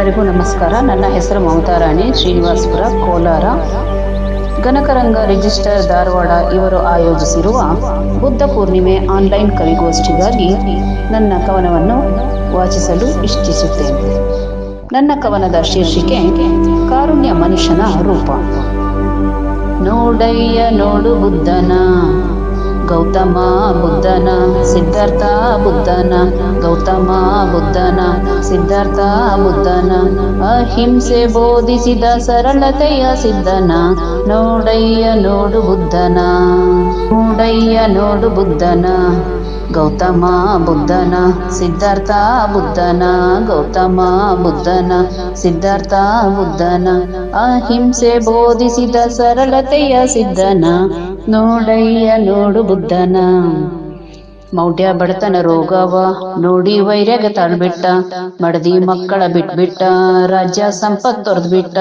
ಎಲ್ಲರಿಗೂ ನಮಸ್ಕಾರ. ನನ್ನ ಹೆಸರು ಮಮತಾ ರಾಣಿ, ಶ್ರೀನಿವಾಸಪುರ, ಕೋಲಾರ. ಗಣಕರಂಗ ರಿಜಿಸ್ಟರ್ ಧಾರವಾಡ ಇವರು ಆಯೋಜಿಸಿರುವ ಬುದ್ಧ ಪೂರ್ಣಿಮೆ ಆನ್ಲೈನ್ ಕವಿಗೋಷ್ಠಿಗಾಗಿ ನನ್ನ ಕವನವನ್ನು ವಾಚಿಸಲು ಇಚ್ಛಿಸುತ್ತೇನೆ. ನನ್ನ ಕವನದ ಶೀರ್ಷಿಕೆ, ಕಾರುಣ್ಯ ಮನುಷ್ಯನ ರೂಪ. ನೋಡಯ್ಯ, ನೋಡು ಬುದ್ಧನ. ಗೌತಮ ಬುದ್ಧನ. ಸಿದ್ಧಾರ್ಥ ಬುದ್ಧನ. ಗೌತಮ ಬುದ್ಧನ. ಸಿದ್ಧಾರ್ಥ ಬುದ್ಧನ, ಅಹಿಂಸೆ ಬೋಧಿಸಿದ ಸರಳತೆಯ ಸಿದ್ಧನ, ನೋಡಯ್ಯ ನೋಡು ಬುದ್ಧನ, ನೋಡಯ್ಯ ನೋಡು ಬುದ್ಧನ, ಗೌತಮ ಬುದ್ಧನ, ಸಿದ್ಧಾರ್ಥ ಬುದ್ಧನ, ಗೌತಮ ಬುದ್ಧನ, ಸಿದ್ಧಾರ್ಥ ಬುದ್ಧನ, ಅಹಿಂಸೆ ಬೋಧಿಸಿದ ಸರಳತೆಯ ಸಿದ್ಧನ, ನೋಡಯ್ಯ ನೋಡು ಬುದ್ಧನ. ಮೌಢ್ಯ ಬಡತನ ರೋಗವ ನೋಡಿ ವೈರ್ಯಗ ತಾಳ್ಬಿಟ್ಟ, ಮಡದಿ ಮಕ್ಕಳ ಬಿಟ್ಬಿಟ್ಟ, ರಾಜ್ಯ ಸಂಪತ್ ತೊರೆದ್ಬಿಟ್ಟ,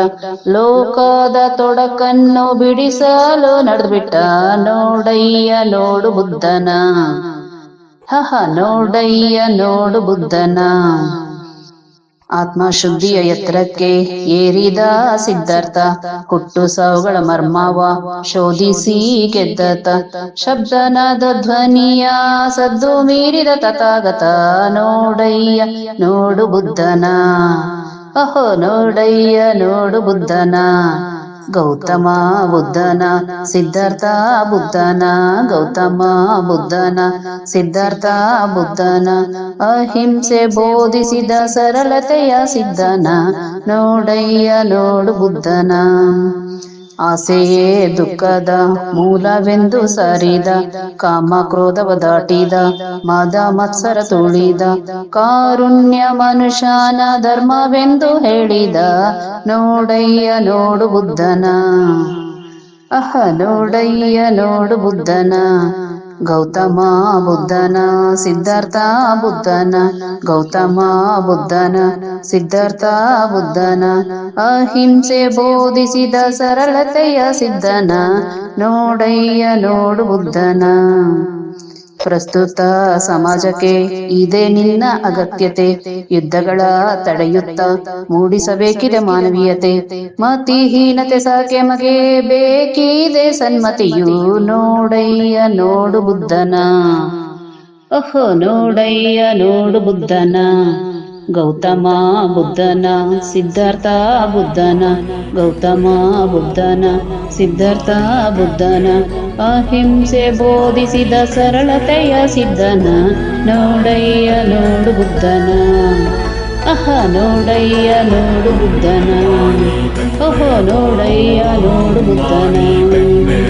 ಲೋಕದ ತೊಡಕನ್ನು ಬಿಡಿಸಲು ನಡೆದ್ಬಿಟ್ಟ, ನೋಡಯ್ಯ ನೋಡು ಬುದ್ಧನ. ಹಹ, ನೋಡಯ್ಯ ನೋಡು ಬುದ್ಧನ. ಆತ್ಮಶುದ್ಧಿಯ ಎತ್ತರಕ್ಕೆ ಏರಿದ ಸಿದ್ಧಾರ್ಥ, ಹುಟ್ಟು ಸಾವುಗಳ ಮರ್ಮವ, ಶೋಧಿಸಿ ಗೆದ್ದತ ಶಬ್ದನದ ಧ್ವನಿಯ ಸದ್ದು ಮೀರಿದ ತಥಾಗತ, ನೋಡಯ್ಯ, ನೋಡು ಬುದ್ಧನ. ಅಹೋ ನೋಡಯ್ಯ, ನೋಡು ಬುದ್ಧನ. ಗೌತಮ ಬುದ್ಧನ, ಸಿದ್ಧಾರ್ಥ ಬುದ್ಧನ, ಗೌತಮ ಬುದ್ಧನ, ಸಿದ್ಧಾರ್ಥ ಬುದ್ಧನ, ಅಹಿಂಸೆ ಬೋಧಿಸಿದ ಸರಳತೆಯ ಸಿದ್ಧನ, ನೋಡಯ್ಯ ನೋಡು ಬುದ್ಧನ. ಆಸೆಯೇ ದುಃಖದ ಮೂಲವೆಂದು ಸಾರಿದ, ಕಾಮ ಕ್ರೋಧವ ದಾಟಿದ, ಮದ ಮತ್ಸರ ತುಳಿದ, ಕಾರುಣ್ಯ ಮನುಷ್ಯನ ಧರ್ಮವೆಂದು ಹೇಳಿದ, ನೋಡಯ್ಯ ನೋಡು ಬುದ್ಧನ. ಅಹ, ನೋಡಯ್ಯ ನೋಡು ಬುದ್ಧನ. ಗೌತಮ ಬುದ್ಧನ, ಸಿದ್ಧಾರ್ಥ ಬುದ್ಧನ, ಗೌತಮ ಬುದ್ಧನ, ಸಿದ್ಧಾರ್ಥ ಬುದ್ಧನ, ಅಹಿಂಸೆ ಬೋಧಿಸಿದ ಸರಳತೆಯ ಸಿದ್ಧನ, ನೋಡಯ್ಯ ನೋಡು ಬುದ್ಧನ. ಪ್ರಸ್ತುತ ಸಮಾಜಕ್ಕೆ ಇದೇ ನಿನ್ನ ಅಗತ್ಯತೆ. ಯುದ್ಧಗಳ ತಡೆಯುತ್ತ ಮೂಡಿಸಬೇಕಿದೆ ಮಾನವೀಯತೆ. ಮತಿಹೀನತೆ ಸಾಕೆಮಗೆ ಬೇಕಿದೆ ಸನ್ಮತಿಯು. ನೋಡಯ್ಯ, ನೋಡು ಬುದ್ಧನ. ಓಹೋ, ನೋಡಯ್ಯ, ನೋಡು ಬುದ್ಧನ. ಗೌತಮ ಬುದ್ಧನ ಸಿದ್ಧಾರ್ಥ ಬುದ್ಧನ ಗೌತಮ ಬುದ್ಧನ ಸಿದ್ಧಾರ್ಥ ಬುದ್ಧನ ಅಹಿಂಸೆ ಬೋಧಿಸಿದ ಸರಳತೆಯ ಸಿದ್ಧನ ನೋಡಯ್ಯ ನೋಡು ಬುದ್ಧನ ಅಹ ನೋಡಯ್ಯ ನೋಡು ಬುದ್ಧನ ಓಹೋ ನೋಡಯ್ಯ ನೋಡು ಬುದ್ಧನ ಸಾಧು